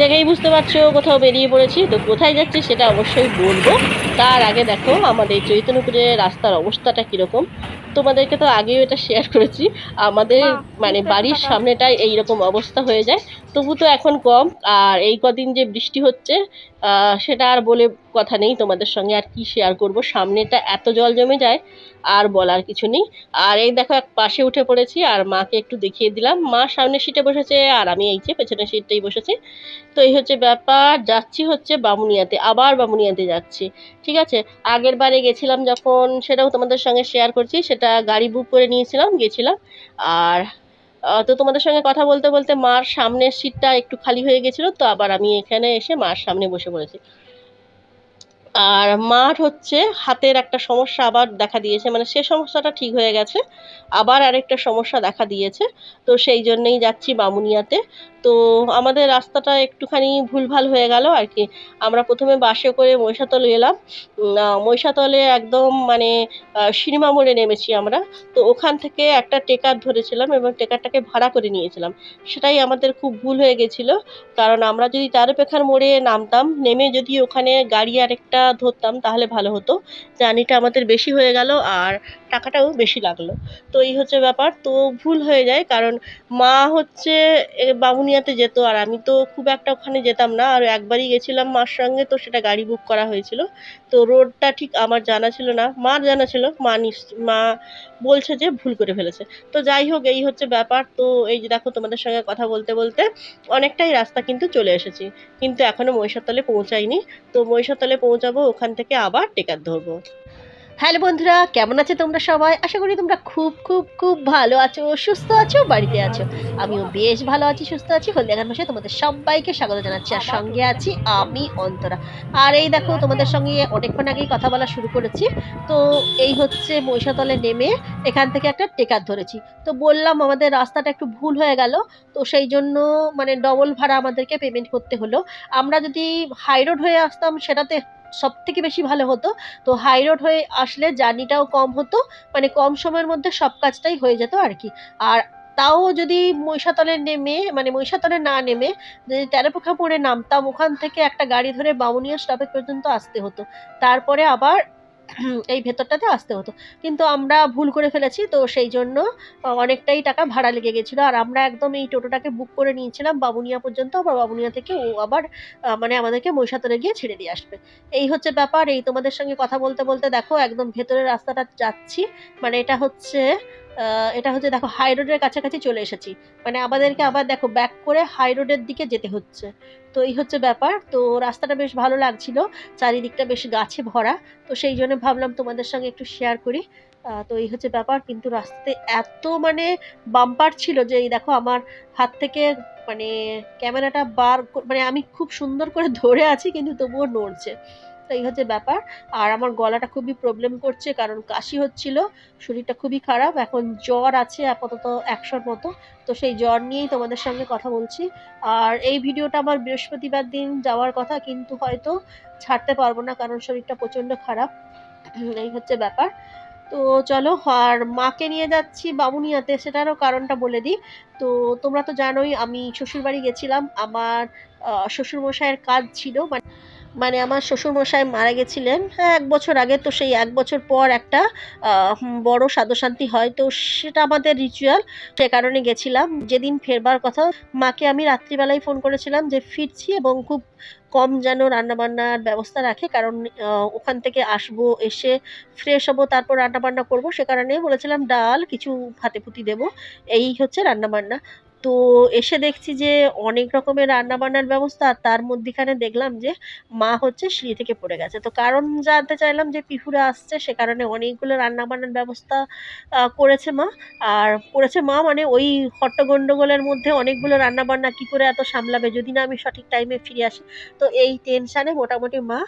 দেখেই বুঝতে পারছ কোথাও বেরিয়ে পড়েছি। তো কোথায় যাচ্ছি সেটা অবশ্যই বলব। তার আগে দেখো আমাদের চৈতন্যপুরের রাস্তার অবস্থাটা কীরকম। তোমাদেরকে তো আগেও এটা শেয়ার করেছি। আমাদের মানে বাড়ির সামনেটাই এইরকম অবস্থা হয়ে যায়। তবু তো এখন কম। আর এই কদিন যে বৃষ্টি হচ্ছে সেটা আর বলে কথা নেই তোমাদের সঙ্গে। আর কি শেয়ার করব? সামনেটা এত জল জমে যায়, আর বলার কিছু নেই। আর এই দেখো, এক পাশে উঠে পড়েছি, আর মাকে একটু দেখিয়ে দিলাম। মা সামনের সিটে বসেছে, আর আমি এই যে পেছনের সিটটাই বসেছি। তো এই হচ্ছে ব্যাপার, যাচ্ছি হচ্ছে বামুনিয়াতে, আবার বামুনিয়াতে যাচ্ছি। ঠিক আছে? আগের বারে গেছিলাম যখন, সেটাও তোমাদের সঙ্গে শেয়ার করছি। সেটা গাড়ি বুক করে নিয়েছিলাম, গেছিলাম। আর তো তোমাদের সঙ্গে কথা বলতে বলতে মার সামনের সিটটা একটু খালি হয়ে গেছিল, তো আবার আমি এখানে এসে মার সামনে বসে পড়েছি। আর মার হচ্ছে হাতের একটা সমস্যা আবার দেখা দিয়েছে মানে সে সমস্যাটা ঠিক হয়ে গেছে, আবার আরেকটা সমস্যা দেখা দিয়েছে, তো সেই জন্যেই যাচ্ছি বামুনিয়াতে। তো আমাদের রাস্তাটা একটুখানি ভুলভাল হয়ে গেল আর কি। আমরা প্রথমে বাসে করে মহিষাতলে এলাম। মহিষাতলে একদম মানে সিনেমা মোড়ে নেমেছি আমরা। তো ওখান থেকে একটা টেকার ধরেছিলাম এবং টেকারটাকে ভাড়া করে নিয়েছিলাম। সেটাই আমাদের খুব ভুল হয়ে গেছিল। কারণ আমরা যদি তারপেখার মোড়ে নামতাম নেমে যদি ওখানে গাড়ি আরেকটা ধরতাম তাহলে ভালো হতো। জার্নিটা আমাদের বেশি হয়ে গেল আর টাকাটাও বেশি লাগল। তো এই হচ্ছে ব্যাপার। তো ভুল হয়ে যায় কারণ মা হচ্ছে এ, বামুনিয়াতে যেত, আর আমি তো খুব একটা ওখানে যেতাম না। আর একবারই গেছিলাম মার সঙ্গে তো সেটা গাড়ি বুক করা হয়েছিল। তো রোডটা ঠিক আমার জানা ছিল না। মার জানা ছিল, মা নিস মা বলছে যে ভুল করে ফেলেছে। তো যাই হোক, এই হচ্ছে ব্যাপার। তো এই যে দেখো, তোমাদের সঙ্গে কথা বলতে বলতে অনেকটাই রাস্তা কিন্তু চলে এসেছি। কিন্তু এখনও মহিষাতলে পৌঁছাইনি। তো মহিষাতলে পৌঁছাবো, ওখান থেকে আবার টেকার ধরবো। হ্যালো বন্ধুরা, কেমন আছে তোমরা সবাই? আশা করি তোমরা খুব খুব খুব ভালো আছো, সুস্থ আছো, বাড়িতে আছো। আমিও বেশ ভালো আছি, সুস্থ আছি। হলদিয়া গান ভাষায় তোমাদের সবাইকে স্বাগত জানাচ্ছি। আর সঙ্গে আছি আমি, অন্তরা। আর এই দেখো, তোমাদের সঙ্গে অনেকক্ষণ আগেই কথা বলা শুরু করেছি। তো এই হচ্ছে মহিষাতলে নেমে এখান থেকে একটা টেকার ধরেছি। তো বললাম আমাদের রাস্তাটা একটু ভুল হয়ে গেল। তো সেই জন্য মানে ডবল ভাড়া আমাদেরকে পেমেন্ট করতে হলো। আমরা যদি হাই রোড হয়ে আসতাম, সেটাতে সব থেকে বেশি ভালো হতো। তো হাই রোড হয়ে আসলে জার্নিটাও কম হতো মানে কম সময়ের মধ্যে সব কাজটাই হয়ে যেত আর কি। আর তাও যদি মহিষাতলে নেমে মানে মহিষাতলে না নেমে যদি তেরোপোখা পড়ে নামতাম, ওখান থেকে একটা গাড়ি ধরে বামুনিয়া স্টপেজ পর্যন্ত আসতে হতো। তারপরে আবার এই ভেতরটাতে আসতে হতো। কিন্তু আমরা ভুল করে ফেলেছি, তো সেই জন্য অনেকটাই টাকা ভাড়া লেগে গেছিল। আর আমরা একদম এই টোটোটাকে বুক করে নিয়েছিলাম বাবুনিয়া পর্যন্ত। আবার বাবুনিয়া থেকে ও আবার মানে আমাদেরকে মহিষাতলে গিয়ে ছেড়ে দিয়ে আসবে। এই হচ্ছে ব্যাপার। এই তোমাদের সঙ্গে কথা বলতে বলতে দেখো, একদম ভেতরের রাস্তাটা যাচ্ছি। মানে এটা হচ্ছে এটা হচ্ছে দেখো হাই রোডের কাছাকাছি চলে এসেছি। মানে আমাদেরকে আবার দেখো ব্যাক করে হাই রোডের দিকে যেতে হচ্ছে। তো এই হচ্ছে ব্যাপার। তো রাস্তাটা বেশ ভালো লাগছিল। চারিদিকটা বেশ গাছে ভরা। তো সেই জন্য ভাবলাম তোমাদের সঙ্গে একটু শেয়ার করি। তো এই হচ্ছে ব্যাপার। কিন্তু রাস্তাতে এত মানে বাম্পার ছিল যে, এই দেখো, আমার হাত থেকে মানে ক্যামেরাটা বার মানে আমি খুব সুন্দর করে ধরে আছি, কিন্তু তবুও নড়ছে। তো এই হচ্ছে ব্যাপার। আর আমার গলাটা খুবই প্রবলেম করছে কারণ কাশি হচ্ছিল, শরীরটা খুবই খারাপ, এখন জ্বর আছে আপাতত একশোর মতো। তো সেই জ্বর নিয়েই তোমাদের সঙ্গে কথা বলছি। আর এই ভিডিওটা আমার বৃহস্পতিবার দিন যাওয়ার কথা, কিন্তু হয়তো ছাড়তে পারব না কারণ শরীরটা প্রচণ্ড খারাপ। এই হচ্ছে ব্যাপার। তো চলো, আর মাকে নিয়ে যাচ্ছি বামুনিয়াতে, সেটারও কারণটা বলে দিই। তো তোমরা তো জানোই, আমি শ্বশুরবাড়ি গেছিলাম। আমার শ্বশুরমশাইয়ের কাজ ছিল মানে মানে আমার শ্বশুরমশাই মারা গেছিলেন হ্যাঁ, এক বছর আগে তো সেই এক বছর পর একটা বড় সাধশান্তি হয়। তো সেটা আমাদের রিচুয়াল সে কারণে গেছিলাম। যেদিন ফেরবার কথা মাকে আমি রাত্রিবেলায় ফোন করেছিলাম যে ফিরছি এবং খুব কম যেন রান্নাবান্নার ব্যবস্থা রাখে কারণ ওখান থেকে আসব এসে ফ্রেশ হব তারপর রান্নাবান্না করব। সে কারণে বলেছিলাম ডাল কিছু ভাতে পুতি দেবো। এই হচ্ছে রান্নাবান্না। তো এসে দেখছি যে অনেক রকমের রান্নাবান্নার ব্যবস্থা, আর তার মধ্যিখানে দেখলাম যে মা হচ্ছে সিঁড়ি থেকে পড়ে গেছে। তো কারণ জানতে চাইলাম যে পিহুরা আসছে, সে কারণে অনেকগুলো রান্নাবান্নার ব্যবস্থা করেছে মা। আর করেছে মা মানে ওই হট্টগণ্ডগোলের মধ্যে অনেকগুলো রান্না বান্না কি করে এত সামলাবে, যদি না আমি সঠিক টাইমে ফিরে আসি। তো এই টেনশানে মোটামুটি মা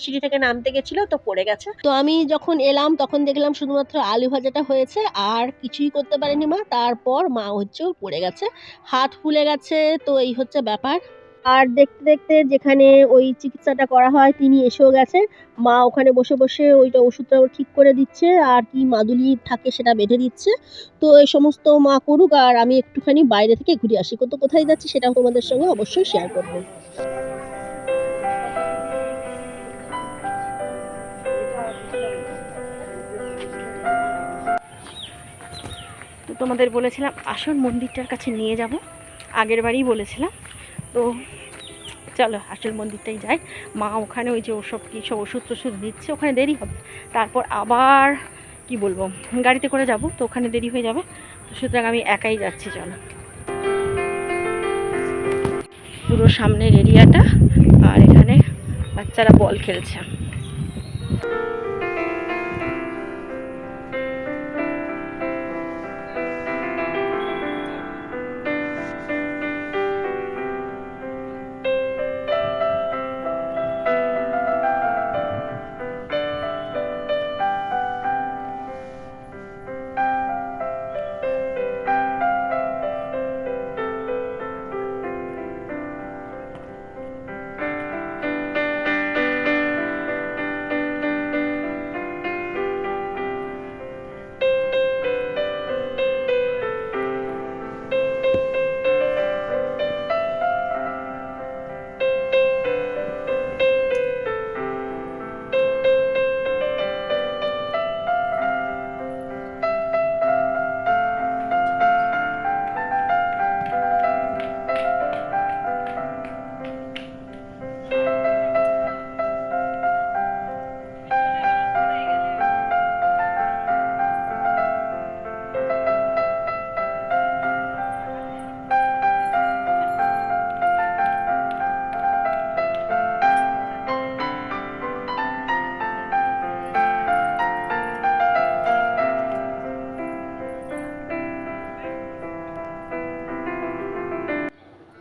সিঁড়ি থেকে নামতে গেছিল, তো পড়ে গেছে। তো আমি যখন এলাম, তখন দেখলাম শুধুমাত্র আলু ভাজাটা হয়েছে, আর কিছুই করতে পারেনি মা। তারপর মা হচ্ছে পড়ে গেছে। হাত ফুলে গেছে, তো এই হচ্ছে ব্যাপার। আর দেখতে দেখতে যেখানে ওই চিকিৎসাটা করা হয়, তিনি এসেও গেছেন। মা ওখানে বসে বসে ওইটা ওষুধটা ঠিক করে দিচ্ছে, আর কি মাদুলি থাকে সেটা বেঁধে দিচ্ছে। তো এই সমস্ত মা করুক, আর আমি একটুখানি বাইরে থেকে ঘুরে আসি। তো কোথায় যাচ্ছি সেটা তোমাদের সঙ্গে অবশ্যই শেয়ার করব। তোমাদের বলেছিলাম আসল মন্দিরটার কাছে নিয়ে যাব। আগের বারই বলেছিলাম। তো চলো, আসল মন্দিরটাই যাই। মা ওখানে ওই যে ওসব কী সব ওষুধ টষুধ দিচ্ছে, ওখানে দেরি হবে। তারপর আবার কি বলব, গাড়িতে করে যাব, তো ওখানে দেরি হয়ে যাবে। তো সুতরাং আমি একাই যাচ্ছি, চলো। পুরো সামনের এরিয়াটা, আর এখানে বাচ্চারা বল খেলছে।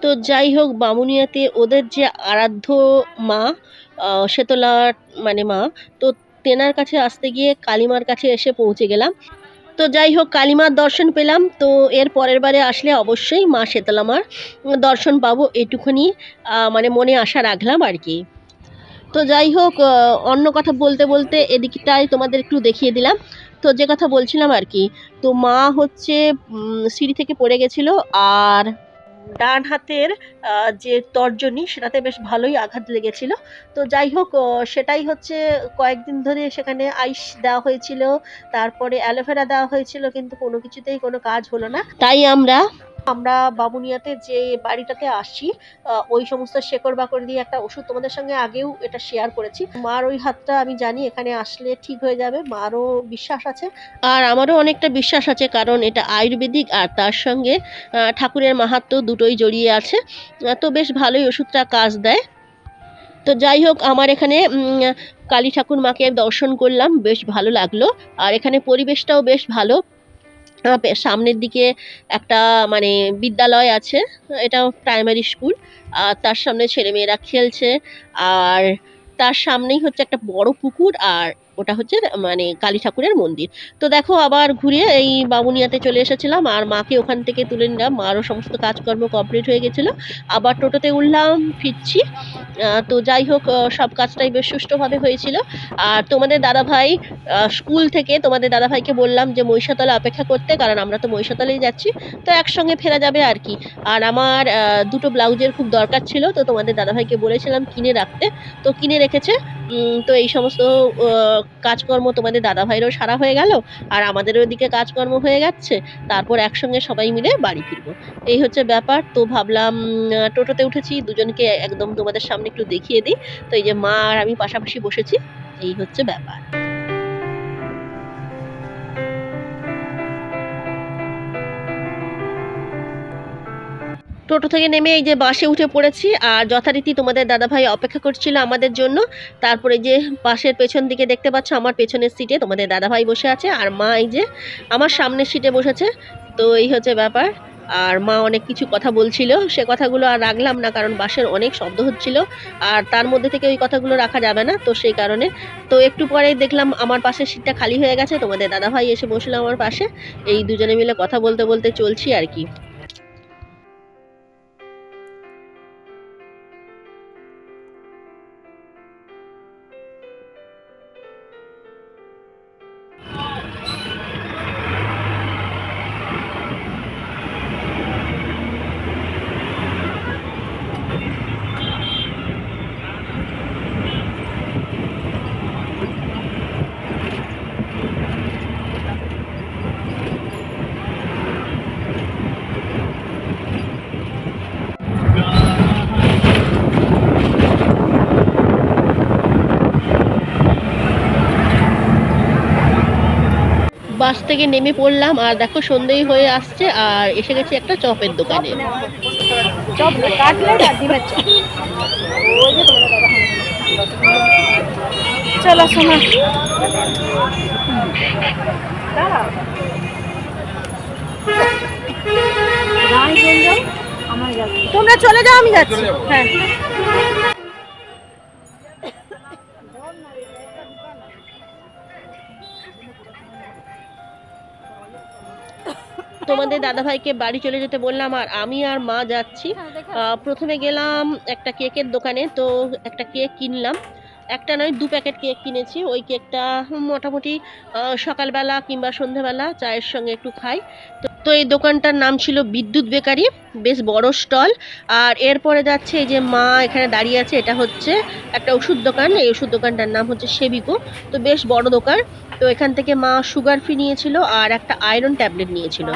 তো যাই হোক বামুনিয়াতে ওদের যে আরাধ্য মা আহ, শেতলার মানে মা তো তেনার কাছে আসতে গিয়ে কালিমার কাছে এসে পৌঁছে গেলাম। তো যাই হোক কালিমার দর্শন পেলাম। তো এর পরের বারে আসলে অবশ্যই মা শেতলা মার দর্শন পাবো এটুকুনি মানে মনে আশা রাখলাম আর কি। তো যাই হোক অন্য কথা বলতে বলতে এদিকটাই তোমাদের একটু দেখিয়ে দিলাম। তো যে কথা বলছিলাম আর কি তো মা হচ্ছে সিঁড়ি থেকে পড়ে গেছিল আর ডান হাতের যে তর্জনী, সেটাতে বেশ ভালোই আঘাত লেগেছিল। তো যাই হোক সেটাই হচ্ছে কয়েকদিন ধরে সেখানে আইস দেওয়া হয়েছিল, তারপরে অ্যালোভেরা দেওয়া হয়েছিল, কিন্তু কোনো কিছুতেই কোনো কাজ হলো না। তাই আমরা আমরা বাবুনিয়াতে যে বাড়িটাতে আসি ওই সমস্ত শেকড় বাকড় দিয়ে একটা ওষুধ তোমাদের সঙ্গে আগেও এটা শেয়ার করেছি। মার ওই হাতটা আমি জানি এখানে আসলে ঠিক হয়ে যাবে, মারও বিশ্বাস আছে আর আমারও অনেকটা বিশ্বাস আছে কারণ এটা আয়ুর্বেদিক আর তার সঙ্গে ঠাকুরের মাহাত্ম্য দুটোই জড়িয়ে আছে। তো বেশ ভালোই ওষুধটা কাজ দেয়। তো যাই হোক, আমার এখানে কালী ঠাকুর মাকে দর্শন করলাম, বেশ ভালো লাগল। আর এখানে পরিবেশটাও বেশ ভালো। সামনের দিকে একটা মানে বিদ্যালয় আছে এটা প্রাইমারি স্কুল আর তার সামনে ছেলে মেয়েরা খেলছে, আর তার সামনেই হচ্ছে একটা বড় পুকুর, আর ওটা হচ্ছে মানে কালী ঠাকুরের মন্দির। তো দেখো আবার ঘুরে এই বামুনিয়াতে চলে এসেছিলাম, আর মাকে ওখান থেকে তুলে নিলাম। মারও সমস্ত কাজকর্ম কমপ্লিট হয়ে গেছিল। আবার টোটোতে উঠলাম, ফিরছি। তো যাই হোক সব কাজটাই বেশ সুষ্ঠুভাবে হয়েছিল। আর তোমাদের দাদাভাই স্কুল থেকে তোমাদের দাদাভাইকে বললাম যে মহিষাতলা অপেক্ষা করতে, কারণ আমরা তো মহিষাতলেই যাচ্ছি। তো একসঙ্গে ফেরা যাবে আর কি। আর আমার দুটো ব্লাউজের খুব দরকার ছিল, তো তোমাদের দাদাভাইকে বলেছিলাম কিনে রাখতে। তো কিনে রেখেছে তো এই সমস্ত কাজকর্ম তোমাদের দাদাভাইরও সারা হয়ে গেল আর আমাদেরও ওদিকে কাজকর্ম হয়ে যাচ্ছে। তারপর একসঙ্গে সবাই মিলে বাড়ি ফিরবো। এই হচ্ছে ব্যাপার। তো ভাবলাম টোটোতে উঠেছি। দুজনকে একদম তোমাদের সামনে একটু দেখিয়ে দিই। তো এই যে মা আর আমি পাশাপাশি বসেছি। এই হচ্ছে ব্যাপার। টোটো থেকে নেমে এই যে বাসে উঠে পড়েছি, আর যথারীতি তোমাদের দাদাভাই অপেক্ষা করছিল আমাদের জন্য। তারপরে যে বাসের পেছন দিকে দেখতে পাচ্ছ, আমার পেছনের সিটে তোমাদের দাদাভাই বসে আছে, আর মা এই যে আমার সামনের সিটে বসেছে। তো এই হচ্ছে ব্যাপার, আর মা অনেক কিছু কথা বলছিল, সে কথাগুলো আর রাখলাম না, কারণ বাসের অনেক শব্দ হচ্ছিল, আর তার মধ্যে থেকে ওই কথাগুলো রাখা যাবে না, তো সেই কারণে। তো একটু পরেই দেখলাম আমার পাশের সিটটা খালি হয়ে গেছে, তোমাদের দাদাভাই এসে বসল আমার পাশে। এই দুজনে মিলে কথা বলতে বলতে চলছি আর কি। বাস থেকে নেমে পড়লাম আর দেখো সন্ধেই হয়ে আসছে আর এসে গেছি একটা চপের দোকানে। চলো দাঁড়াও। তোমরা চলে যাও আমি যাচ্ছি। হ্যাঁ। দাদাভাইকে বাড়ি চলে যেতে বললাম আর আমি আর মা যাচ্ছি। প্রথমে গেলাম একটা কেকের দোকানে তো একটা কেক কিনলাম। একটা নয় দু প্যাকেট কেক কিনেছি। ওই কেকটা মোটামুটি সকালবেলা কিংবা সন্ধেবেলা চায়ের সঙ্গে একটু খাই। তো তো এই দোকানটার নাম ছিল বিদ্যুৎ বেকারি বেশ বড় স্টল। আর এরপরে যাচ্ছে এই যে মা এখানে দাঁড়িয়ে আছে এটা হচ্ছে একটা ওষুধ দোকান। এই ওষুধ দোকানটার নাম হচ্ছে সেবিকো। তো বেশ বড় দোকান। তো এখান থেকে মা সুগার ফ্রি নিয়েছিল আর একটা আয়রন ট্যাবলেট নিয়েছিল।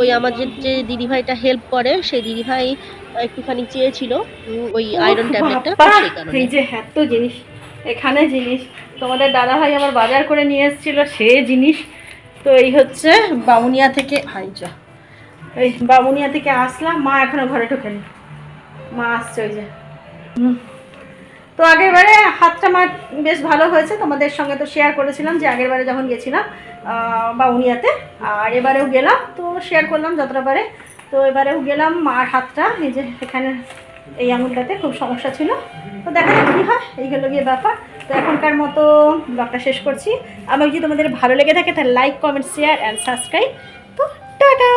ওই আমাদের যে দিদিভাইটা হেল্প করে সেই দিদিভাই একটুখানি চেয়েছিল ওই আয়রন ট্যাবলেটটা সেই কারণে। এই যে এত জিনিস এখানে জিনিস। তোমাদের দাদাভাই আমার বাজার করে নিয়ে এসেছিল সে জিনিস। তো এই হচ্ছে বামুনিয়া থেকে হাই যা এই বামুনিয়া থেকে আসলাম, মা এখনও ঘরে ঢোকেনি। মা আসছে ওই যে। তো আগের বারে হাতটা আমার বেশ ভালো হয়েছে, তোমাদের সঙ্গে তো শেয়ার করেছিলাম যে আগের বারে যখন গেছিলাম বাউনিয়াতে আর এবারেও গেলাম, তো শেয়ার করলাম যতটা পারে। তো এবারেও গেলাম, মার হাতটা, এই যে এখানে এই আঙুলটাতে খুব সমস্যা ছিল। তো দেখা যাক কী হয়, এই হলো গিয়ে ব্যাপার। তো এখনকার মতো ব্লগটা শেষ করছি। আমাকে যদি তোমাদের ভালো লেগে থাকে তাহলে like comment share and subscribe তো টাটা!